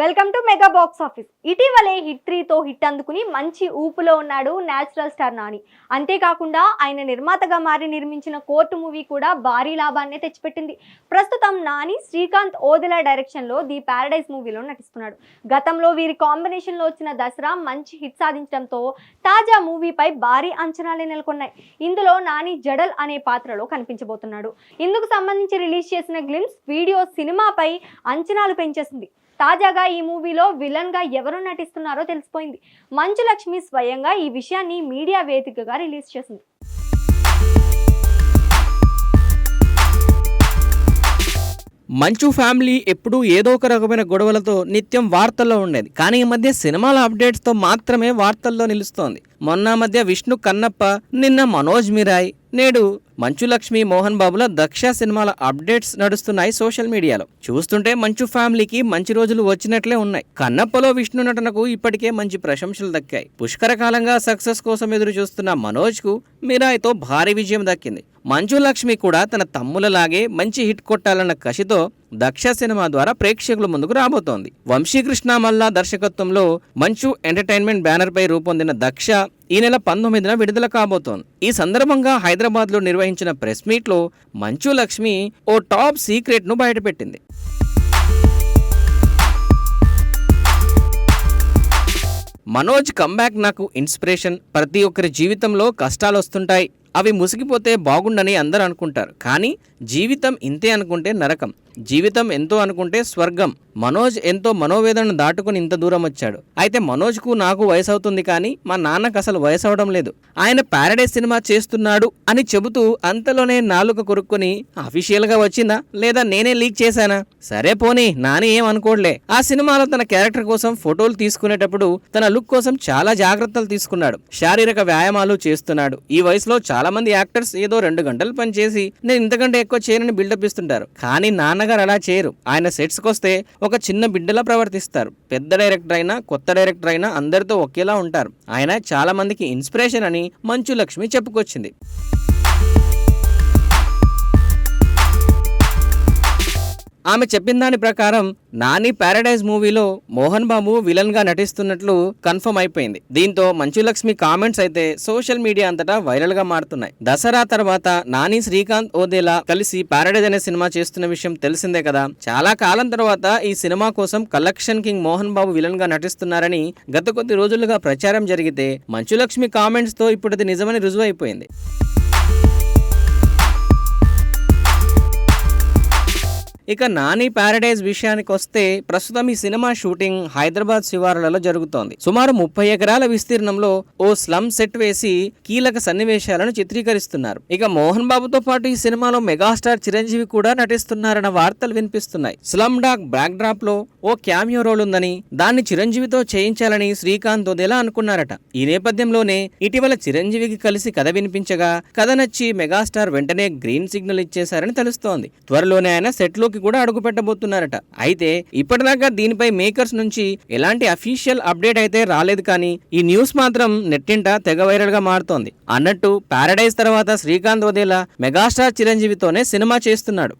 Welcome to mega box office ఇటీవలే hit త్రీతో hit అందుకుని మంచి ఊపులో ఉన్నాడు న్యాచురల్ స్టార్ నాని. అంతేకాకుండా ఆయన నిర్మాతగా మారి నిర్మించిన కోర్టు మూవీ కూడా భారీ లాభాన్నే తెచ్చిపెట్టింది. ప్రస్తుతం నాని శ్రీకాంత్ ఓదిలా డైరెక్షన్లో ది ప్యారడైజ్ మూవీలో నటిస్తున్నాడు. గతంలో వీరి కాంబినేషన్లో వచ్చిన దసరా మంచి హిట్ సాధించడంతో తాజా మూవీపై భారీ అంచనాలే నెలకొన్నాయి. ఇందులో నాని జడల్ అనే పాత్రలో కనిపించబోతున్నాడు. ఇందుకు సంబంధించి రిలీజ్ చేసిన గ్లిమ్స్ వీడియో సినిమాపై అంచనాలు పెంచేసింది. తాజాగా ఈ మూవీలో విలన్గా ఎవరు నటిస్తున్నారో తెలిసిపోయింది. మంచు లక్ష్మి స్వయంగా ఈ విషయాన్ని మీడియా వేదికగా రిలీజ్ చేసింది. మంచు ఫ్యామిలీ ఎప్పుడూ ఏదో ఒక రకమైన గొడవలతో నిత్యం వార్తల్లో ఉండేది. కానీ ఈ మధ్య సినిమాల అప్డేట్స్తో మాత్రమే వార్తల్లో నిలుస్తోంది. మొన్న మధ్య విష్ణు కన్నప్ప నిన్న మనోజ్ మిరాయ్ నేడు మంచు లక్ష్మి మోహన్ బాబుల దక్ష సినిమాల అప్డేట్స్ నడుస్తున్నాయి సోషల్ మీడియాలో. చూస్తుంటే మంచు ఫ్యామిలీకి మంచి రోజులు వచ్చినట్లే ఉన్నాయి. కన్నప్పలో విష్ణు నటనకు ఇప్పటికే మంచి ప్రశంసలు దక్కాయి. పుష్కర కాలంగా సక్సెస్ కోసం ఎదురు చూస్తున్న మనోజ్కు మిరాయ్తో భారీ విజయం దక్కింది. మంచు లక్ష్మి కూడా తన తమ్ములలాగే మంచి హిట్ కొట్టాలన్న కసితో దక్ష సినిమా ద్వారా ప్రేక్షకుల ముందుకు రాబోతోంది. వంశీకృష్ణ మల్లా దర్శకత్వంలో మంచు ఎంటర్టైన్మెంట్ బ్యానర్ పై రూపొందిన దక్ష ఈ నెల పంతొమ్మిదిన విడుదల కాబోతోంది. ఈ సందర్భంగా హైదరాబాద్లో నిర్వహించిన ప్రెస్ మీట్లో మంచు లక్ష్మి ఓ టాప్ సీక్రెట్ను బయటపెట్టింది. మనోజ్ కంబ్యాక్ నాకు ఇన్స్పిరేషన్. ప్రతి ఒక్కరి జీవితంలో కష్టాలు వస్తుంటాయి అవి ముసిగిపోతే బాగుండని అందరూ అనుకుంటారు. కానీ జీవితం ఇంతే అనుకుంటే నరకం. జీవితం ఎంతో అనుకుంటే స్వర్గం. మనోజ్ ఎంతో మనోవేదనను దాటుకుని ఇంత దూరం వచ్చాడు. అయితే మనోజ్కు నాకు వయసు అవుతుంది కానీ మా నాన్నకు అసలు వయసు అవడం లేదు. ఆయన ప్యారడైస్ సినిమా చేస్తున్నాడు అని చెబుతూ అంతలోనే నాలుక కొరుక్కొని అఫీషియల్గా వచ్చిందా? లేదా నేనే లీక్ చేశానా? సరే పోనీ నాని ఏం అనుకోడలే. ఆ సినిమాలో తన క్యారెక్టర్ కోసం ఫోటోలు తీసుకునేటప్పుడు తన లుక్ కోసం చాలా జాగ్రత్తలు తీసుకున్నాడు. శారీరక వ్యాయామాలు చేస్తున్నాడు. ఈ వయసులో చాలా మంది యాక్టర్స్ ఏదో రెండు గంటలు పని చేసి నేను ఇంతకంటే ఎక్కువ చేయనని బిల్డప్ ఇస్తుంటారు. కానీ నాన్నగారు అలా చేయరు. ఆయన సెట్స్కి వస్తే ఒక చిన్న బిడ్డలా ప్రవర్తిస్తారు. పెద్ద డైరెక్టర్ అయినా కొత్త డైరెక్టర్ అయినా అందరితో ఒకేలా ఉంటారు. ఆయన చాలా మందికి ఇన్స్పిరేషన్ అని మంచు లక్ష్మి చెప్పుకొచ్చింది. ఆమె చెప్పిన దాని ప్రకారం నాని ప్యారడైజ్ మూవీలో మోహన్ బాబు విలన్గా నటిస్తున్నట్లు కన్ఫర్మ్ అయిపోయింది. దీంతో మంచులక్ష్మి కామెంట్స్ అయితే సోషల్ మీడియా అంతటా వైరల్గా మారుతున్నాయి. దసరా తర్వాత నాని శ్రీకాంత్ ఓదేలా కలిసి పారడైజ్ అనే సినిమా చేస్తున్న విషయం తెలిసిందే కదా. చాలా కాలం తర్వాత ఈ సినిమా కోసం కలెక్షన్ కింగ్ మోహన్ బాబు విలన్గా నటిస్తున్నారని గత కొద్ది రోజులుగా ప్రచారం జరిగితే మంచులక్ష్మి కామెంట్స్తో ఇప్పుడు అది నిజమని రుజువు అయిపోయింది ఇక నాని ప్యారడైజ్ విషయానికి వస్తే ప్రస్తుతం ఈ సినిమా షూటింగ్ హైదరాబాద్ శివారులలో జరుగుతోంది. సుమారు ముప్పై ఎకరాల విస్తీర్ణంలో ఓ స్లమ్ సెట్ వేసి కీలక సన్నివేశాలను చిత్రీకరిస్తున్నారు. ఇక మోహన్ బాబుతో పాటు ఈ సినిమాలో మెగాస్టార్ చిరంజీవి కూడా నటిస్తున్నారన్న వార్తలు వినిపిస్తున్నాయి. స్లమ్ డాగ్ బ్యాక్ డ్రాప్లో ఓ క్యామియో రోల్ ఉందని దాన్ని చిరంజీవితో చేయించాలని శ్రీకాంత్ ఒదేలా అనుకున్నారట. ఈ నేపథ్యంలోనే ఇటీవల చిరంజీవికి కలిసి కథ వినిపించగా కథ నచ్చి మెగాస్టార్ వెంటనే గ్రీన్ సిగ్నల్ ఇచ్చేశారని తెలుస్తోంది. త్వరలోనే ఆయన సెట్ కూడా అడుగు పెట్టబోతున్నారట. అయితే ఇప్పటిదాకా దీనిపై మేకర్స్ నుంచి ఎలాంటి అఫీషియల్ అప్డేట్ అయితే రాలేదు కానీ ఈ న్యూస్ మాత్రం నెట్టింట తెగ వైరల్గా మారుతోంది. అన్నట్టు పారడైజ్ తర్వాత శ్రీకాంత్ వదేలా మెగాస్టార్ చిరంజీవితోనే సినిమా చేస్తున్నాడు.